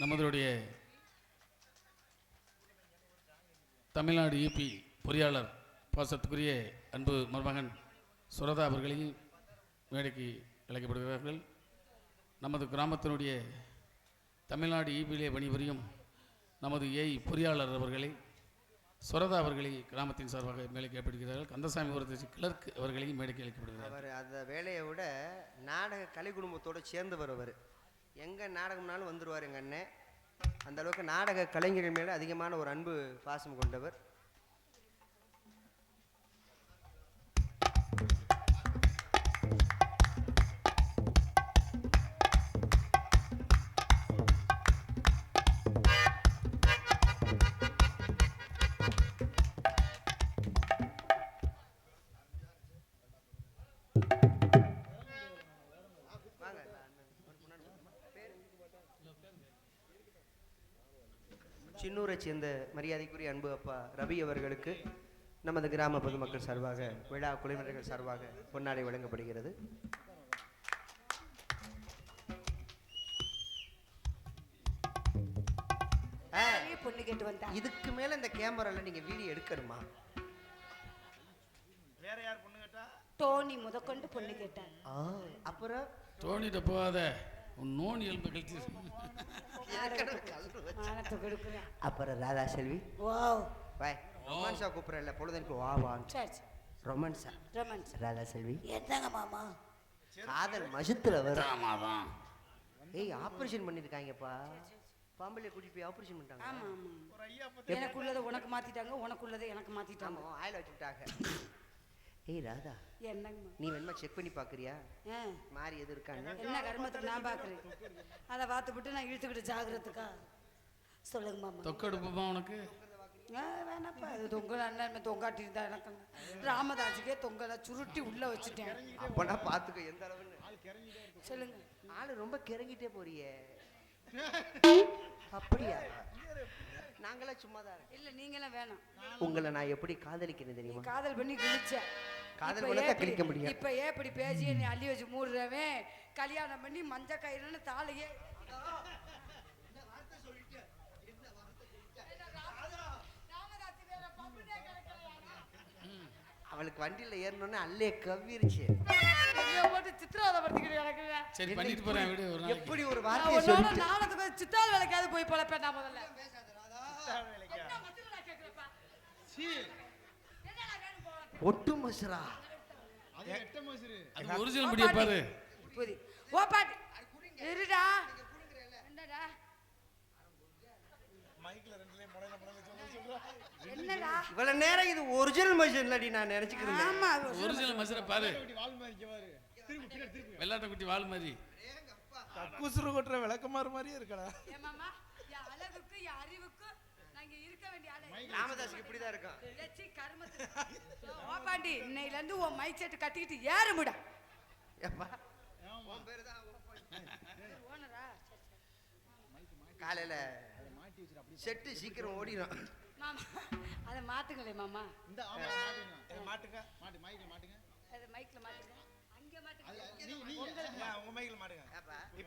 நமதுடைய Tamil Nadu EB பொறியாளர் பாசத்துக்குரிய அன்பு மருமகன் சுரதா அவர்களையும் மேடைக்கு அழைக்கப்படுகிறார்கள். நமது கிராமத்தினுடைய தமிழ்நாடு ஈபிலே பணிபுரியும் நமது ஏய் பொறியாளர் அவர்களை சுரதா அவர்களை கிராமத்தின் சார்பாக மேடைக்கு ஏற்படுகிறார்கள் கந்தசாமி ஒருத்தர் கிளர்க் அவர்களையும் மேடைக்கு அழைக்கப்படுகிறார் அவர் அந்த வேலையை விட நாடக கலை குடும்பத்தோடு சேர்ந்தவர் அவர். எங்கே நாடகம்னாலும் வந்துடுவார் எங்கள் அண்ணன் அந்த அளவுக்கு நாடக கலைஞர்கள் மேலே அதிகமான ஒரு அன்பு பாசம் கொண்டவர். சின்னூரை சேர்ந்த மரியாதைக்குரிய அன்பு அப்பா ரவி அவர்களுக்கு நமது கிராம பொதுமக்கள் சார்பாக விழா குழுவினர்கள் சார்பாக பொன்னாடை வழங்கப்படுகிறது. பொண்ணு கேட்டு வந்தா இதுக்கு மேல இந்த கேமரால நீங்க வீடியோ எடுக்கணுமா? டோனி முதற்கொண்டு பொண்ணு கேட்டான் ஆ, அப்புறம்? தோணிட்ட போகாத. உன் நோன் எலும்பு கழிச்சு அப்புறம் ராதா செல்வி. வாவ். பாய் ரொமான்ஸா கூப்பிட்றல பொழுதுக்கு வா சரி. ரொமான்ஸா. ரொமான்ஸ். ராதா செல்வி. என்னங்க மாமா? காதல் மசுத்துல வரும். ஏய் ஆபரேஷன் பண்ணிருக்காங்கப்பா. பாம்பளை கூட்டிட்டு போய் ஆபரேஷன் பண்ணிட்டாங்க எனக்குள்ளதை உனக்கு மாத்திட்டாங்க உனக்குள்ளதை எனக்கு மாத்திட்டாங்க. ஆயில வச்சு விட்டாங்க. ஏய் ராதா. என்னங்கம்மா? நீ வேணுமா செக் பண்ணி பாக்குறியா? ஆ, மாறி எது இருக்கான்னு? என்ன கர்மத்துக்கு நான் பாக்குறேன்? அதை பார்த்துவிட்டு நான் இழுத்துக்கிட்டு ஜாகிரத்துக்கா? சொல்லுங்க மாமா தொக்கெடுப்புமா உனக்கு? வேணாப்பா அது தொங்கல் அண்ணன் தொங்காட்டி இருந்தா எனக்கு? ராமதாஸுக்கே தொங்கலை சுருட்டி உள்ள வச்சுட்டேன். அப்பனா பாத்துக்கோ எந்த அளவுன்னு. சொல்லுங்க. ஆளு ரொம்ப கிறங்கிட்டே போறியே. அப்படியா? நாங்களாம் சும்மா தான் இல்ல நீங்களாம் வேணாம். உங்களை நான் எப்படி காதலிக்கிறேன் நீ தெரியுமா காதல் பண்ணி கிழிச்ச காதல் இப்ப பண்ணா கிழிக்க. இப்ப ஏன் இப்படி பேசி நீ அள்ளி வச்சு மூடுறவன்? கல்யாணம் பண்ணி மஞ்ச கயிறுன்னு தாலையே அவளுக்கு வண்டியில ஏறணும்னு அல்லே கவ்விருச்சு. போட்டு சித்திரவதை படுத்திக்கிட்டு. சரி பண்ணிட்டு போறேன் விடு ஒரு நாளைக்கு. எப்படி ஒரு நான் வார்த்தையை உன்னோட சொல்லிட்டு நாடகத்துக்கு சித்தாள் வேலைக்காவது போய் பழப்பேன் நான் முதல்ல என்ன வேணும்? ஒட்டு மசுரா. அது ஒரிஜினல் முடிய பாரு. புதி. ஓ பாட்டி. இருடா. இவ்வளவு நேரம் இது ஒரிஜினல் மனுஷன் இல்லடி நான் நினைச்சுக்கிறேன் ஆமா ஒரிஜினல் மசுரை பாரு. வெள்ளாட்ட குட்டி வால் மாதிரி. குசுறு கொட்டுற விளக்கமாறு மாதிரியே இருக்கடா. அழகுக்கு அறிவுக்கு நாங்க இருக்க வேண்டிய ஆளு. ராமதாஸுக்கு இப்படிதான் இருக்கும் லட்சி கருமத்து ஓ பாண்டி இன்னையில இருந்து உன் மை செட்டு கட்டிக்கிட்டு ஏறுமுடா. எப்பா உன் பேரு தான் ஓனரா? காலையில செட்டு சீக்கிரம் ஓடிடும் மாமா அதை மாத்துங்களே மாமா. இந்த ஆமா மாட்டுங்க இதை மாட்டுங்க மாட்டு மைக்கில் மாட்டுங்க. அதை மைக்ல மாட்டுங்க.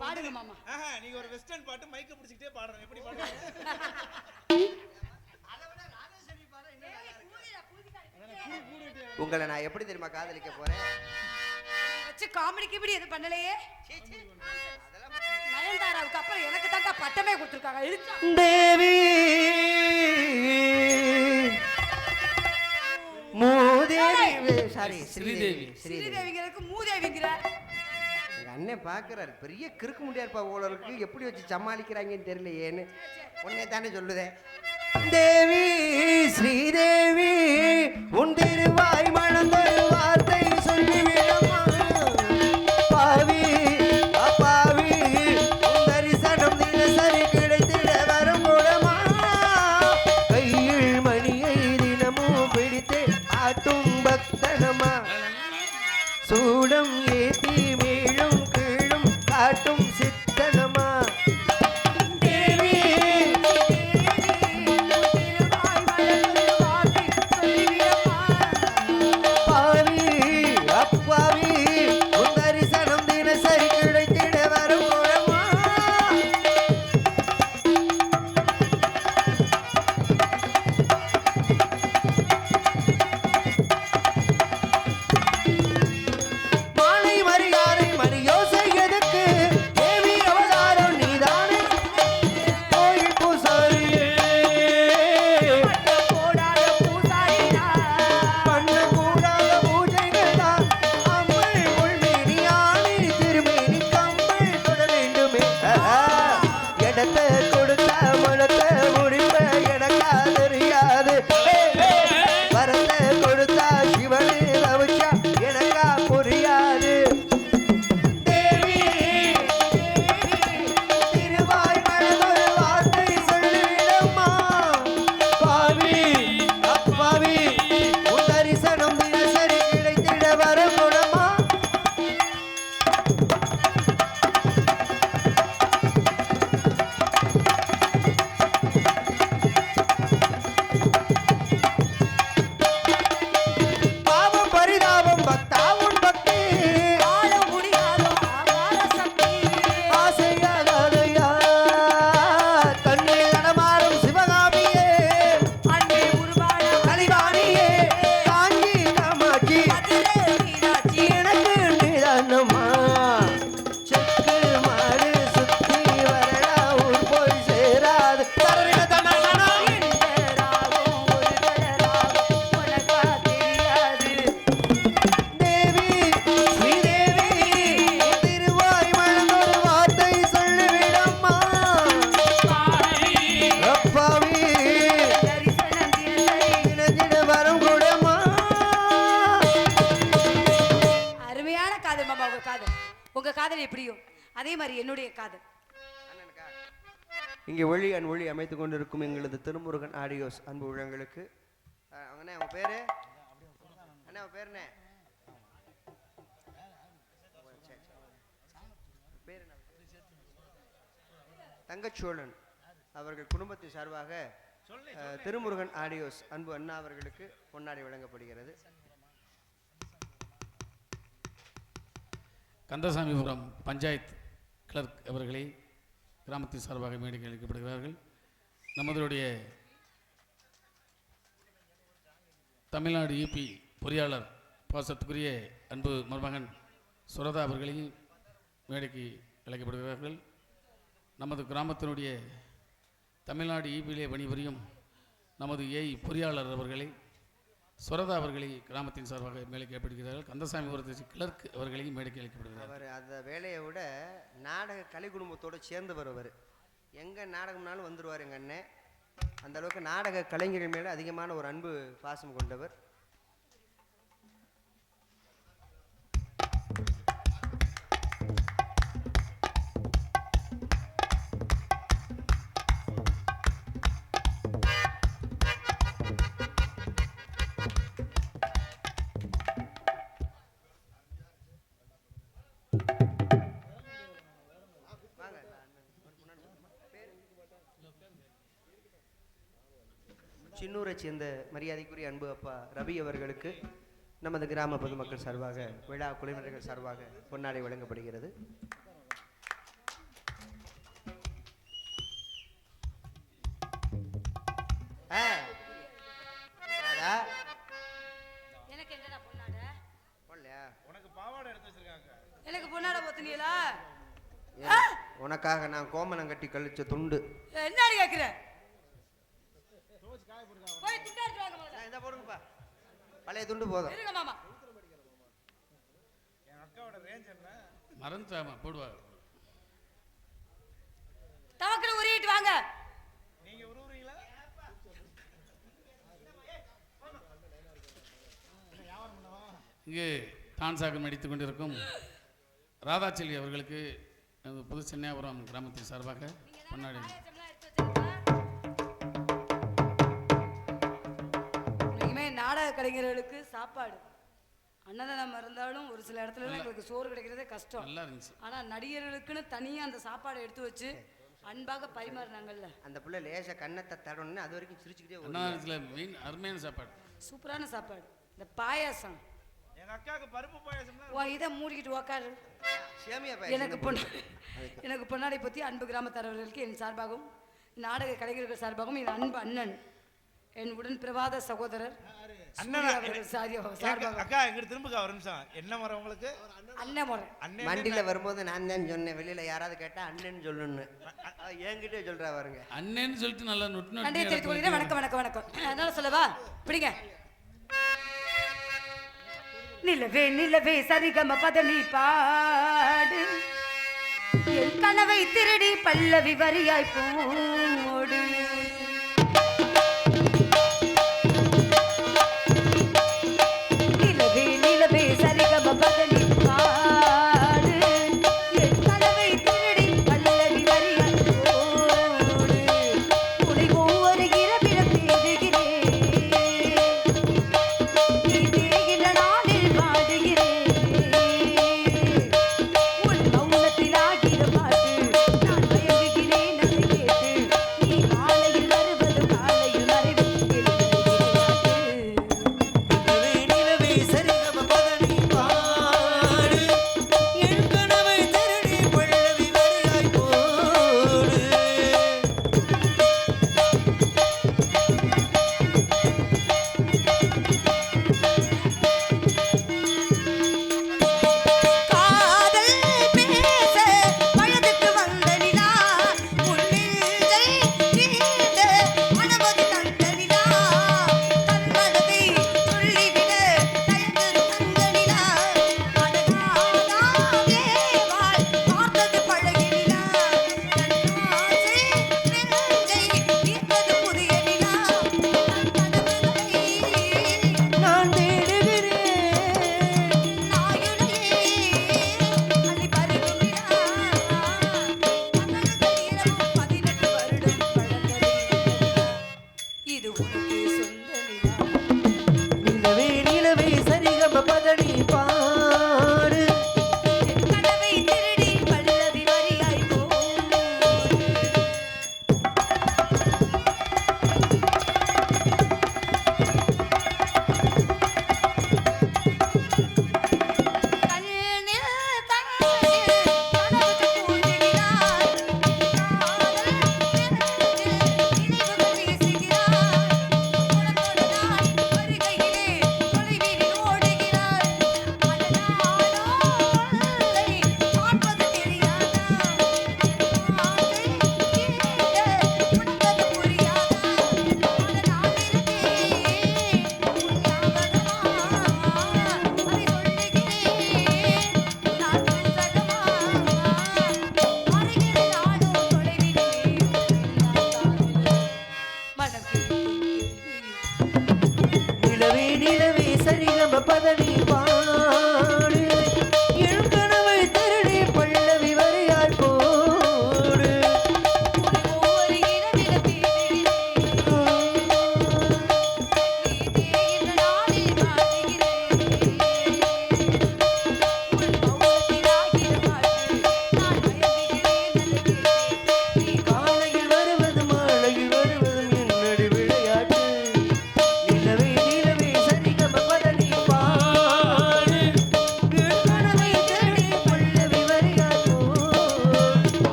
பாடுங்க மாமா. நீங்க ஒரு வெஸ்டர்ன் பாட்டு மைக்க பிடிச்சிக்கிட்டே பாடுறேன். எப்படி பாடுறீங்க உங்களை நான் எப்படி தெரியுமா காதலிக்க போறேன்? வச்சு காமெடிக்கு இப்படி எதுவும் பண்ணலையே. நயன்தாராவுக்கு அப்புறம் எனக்கு தாண்டா பட்டமே கொடுத்துருக்காங்க. தேவி மூதேவி சாரி ஸ்ரீதேவி. ஸ்ரீதேவி. ஸ்ரீதேவிங்கிறதுக்கு மூதேவிங்கிற. அண்ணன் பாக்குறாரு. பெரிய கிறுக்கு முடியாருப்பா போல இருக்கு எப்படி வச்சு சமாளிக்கிறாங்கன்னு தெரியலையேன்னு. உன்னை தானே சொல்லுதேன். தேவி. அருமையான காதல் மாமா உங்க காதல். உங்க காதல் எப்படியோ? அதே மாதிரி என்னுடைய காதல். இங்கே ஒளி அன் ஒளி அமைத்து கொண்டிருக்கும் எங்களது திருமுருகன் ஆடியோஸ் அன்பு உள்ளங்களுக்கு. அண்ணே உன் பேரு? அண்ணே உன் பேர் தங்கச்சோழன் அவர்கள் குடும்பத்தின் சார்பாக திருமுருகன் ஆடியோஸ் அன்பு அண்ணா அவர்களுக்கு பொன்னாடி வழங்கப்படுகிறது. கந்தசாமிபுரம் பஞ்சாயத் கிளர்க் அவர்களை கிராமத்தின் சார்பாக மேடைக்கு அளிக்கப்படுகிறார்கள் நமதுடைய தமிழ்நாடு யூபி பொறியாளர் பாசத்துக்குரிய அன்பு மருமகன் சுரதா அவர்களையும் மேடைக்கு அழைக்கப்படுகிறார்கள். நமது கிராமத்தினுடைய தமிழ்நாடு ஈபியிலே பணிபுரியும் நமது ஏய் பொறியாளர் அவர்களை சுரதா அவர்களை கிராமத்தின் சார்பாக மேடைக்கு கந்தசாமி ஒருத்தர் கிளர்க் அவர்களையும் மேடைக்கு அழைக்கப்படுகிறார்கள் அவர் அந்த வேலையை விட நாடக கலை குடும்பத்தோடு சேர்ந்து வருவார் எங்கே நாடகம்னாலும் வந்துடுவார் எங்கள் அண்ணன் அந்த அளவுக்கு நாடக கலைஞர்கள் மேலே அதிகமான ஒரு அன்பு பாசம் கொண்டவர். சின்னூரை சேர்ந்த மரியாதைக்குரிய அன்பு அப்பா ரவி அவர்களுக்கு நமது கிராம பொதுமக்கள் சார்பாக விழா குழுவினர்கள் சார்பாக பொன்னாடை வழங்கப்படுகிறது. உனக்காக நான் கோமணம் கட்டி கழிச்ச துண்டு என்னடி கேக்குற போய் துண்டா எடுத்து வாங்க முதல்ல. இதை போடுங்கப்பா பழைய துண்டு போதும். இருங்க மாமா. என் அக்காவோட ரேஞ்ச் என்ன? மறந்துட்டாமா போடுவார் தவக்கல உருகிட்டு வாங்க. நீங்க உருவுறீங்களா இங்கு டான்ஸாக நடித்துக் கொண்டிருக்கும் ராதாச்செல்வி அவர்களுக்கு நமது புது சென்னையாபுரம் கிராமத்தின் சார்பாக பொன்னாடி. நாடக கலைஞர்களுக்கு சாப்பாடு. அன்னதானம் இருந்தாலும் ஒரு சில இடத்துல எங்களுக்கு சோறு கிடைக்கிறதே கஷ்டம். நல்லா இருந்துச்சு. ஆனா நடிகர்களுக்குன்னு தனியா அந்த சாப்பாடை எடுத்து வச்சு அன்பாக பரிமாறினாங்கல்ல. அந்த புள்ள லேசா கண்ணத்தை தடணுன்னு அது வரைக்கும் சிரிச்சுக்கிட்டே மெயின் அருமையான சாப்பாடு. சூப்பரான சாப்பாடு. இந்த பாயாசம். எங்க அக்காவுக்கு பருப்பு பாயாசம்னா உன் இதை மூடிக்கிட்டு உக்காரு. சேமியா பாயாசம் எனக்கு பொண்ணு எனக்கு பொன்னாடை பற்றி அன்பு கிராமத்தரவர்களுக்கு என் சார்பாகவும் நாடக கலைஞர்கள் சார்பாகவும் என் அன்பு அண்ணன் என் உடன் பிரபாத சகோதரர் அக்கா எங்கிட்ட திரும்புக்கா ஒரு நிமிஷம். என்ன மரம் உங்களுக்கு? அண்ணன் முறை அண்ணன் வண்டியில வரும்போது நான் தான் சொன்னேன் வெளியில யாராவது கேட்டா அண்ணன் சொல்லணும்னு. அவ என்கிட்டே சொல்றா பாருங்க. அண்ணேன்னு சொல்லிட்டு நல்லா நொட்டு நன்றியை நொட்டு தெரிவித்துக் கொள்கிறேன் வணக்கம் வணக்கம் வணக்கம். அதனால சொல்லவா? பிடிங்க. நிலவே நிலவே சரிகம பதனி பாடு. என் கனவை திருடி பல்லவி வரியாய் போடு